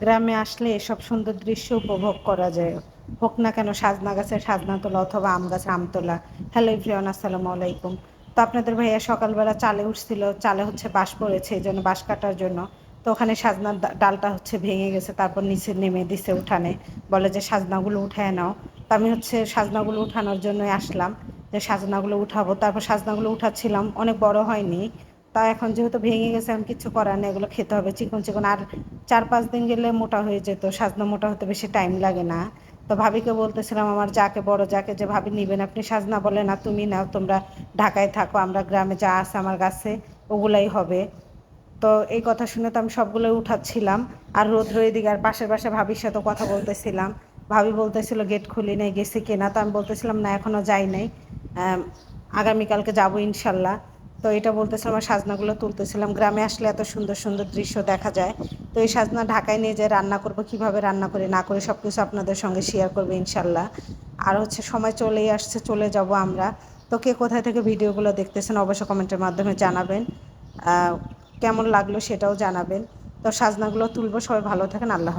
গ্রামে আসলে এসব সুন্দর দৃশ্য উপভোগ করা যায়। হোক না কেন সাজনা গাছের সাজনা তোলা অথবা আম গাছের আম তোলা। হ্যালো ইভরিওয়ান আসসালামু আলাইকুম। তো আপনাদের ভাইয়া সকালবেলা চালে উঠছিল, চালে হচ্ছে বাঁশ পড়েছে, এই জন্য বাঁশ কাটার জন্য। তো ওখানে সাজনার ডালটা হচ্ছে ভেঙে গেছে, তারপর নিচে নেমে দিছে উঠানে। বলে যে, সাজনাগুলো উঠায় নাও। তো আমি হচ্ছে সাজনাগুলো উঠানোর জন্যই আসলাম, যে সাজনাগুলো উঠাবো। তারপর সাজনাগুলো উঠাচ্ছিলাম, অনেক বড় হয়নি। তা এখন যেহেতু ভেঙে গেছে, এখন কিছু করার নেই, এগুলো খেতে হবে চিকন চিকন। আর চার পাঁচ দিন গেলে মোটা হয়ে যেত, সাজনা মোটা হতে বেশি টাইম লাগে না। তো ভাবিকে বলতেছিলাম, আমার যাকে বড়, যাকে যে ভাবি নিবেন, আপনি সাজনা বলে না তুমি নাও, তোমরা ঢাকায় থাকো, আমরা গ্রামে যা আছে আমার কাছে, ওগুলাই হবে। তো এই কথা শুনে তো আমি সবগুলোই উঠাচ্ছিলাম, আর রোদ রয়ে দিকে, আর পাশের পাশে ভাবির সাথে কথা বলতেছিলাম। ভাবি বলতেছিল, গেট খুলি নাই, গেছে কিনা? তো আমি বলতেছিলাম, না এখনও যাই নাই। আগামীকালকে যাব ইনশাল্লাহ। তো এটা বলতেছিলাম আমার সাজনাগুলো তুলতেছিলাম। গ্রামে আসলে এত সুন্দর সুন্দর দৃশ্য দেখা যায়। তো এই সাজনা ঢাকায় নিয়ে যেয়ে রান্না করব, কীভাবে রান্না করে, না করে সব কিছু আপনাদের সঙ্গে শেয়ার করব ইনশাল্লাহ। আর হচ্ছে সময় চলেই আসছে, চলে যাব আমরা। তো কে কোথায় থেকে ভিডিওগুলো দেখতেছেন, অবশ্যই কমেন্টের মাধ্যমে জানাবেন। কেমন লাগল সেটাও জানাবেন। তো সাজনাগুলো তুলবো, সবাই ভালো থাকেন, আল্লাহ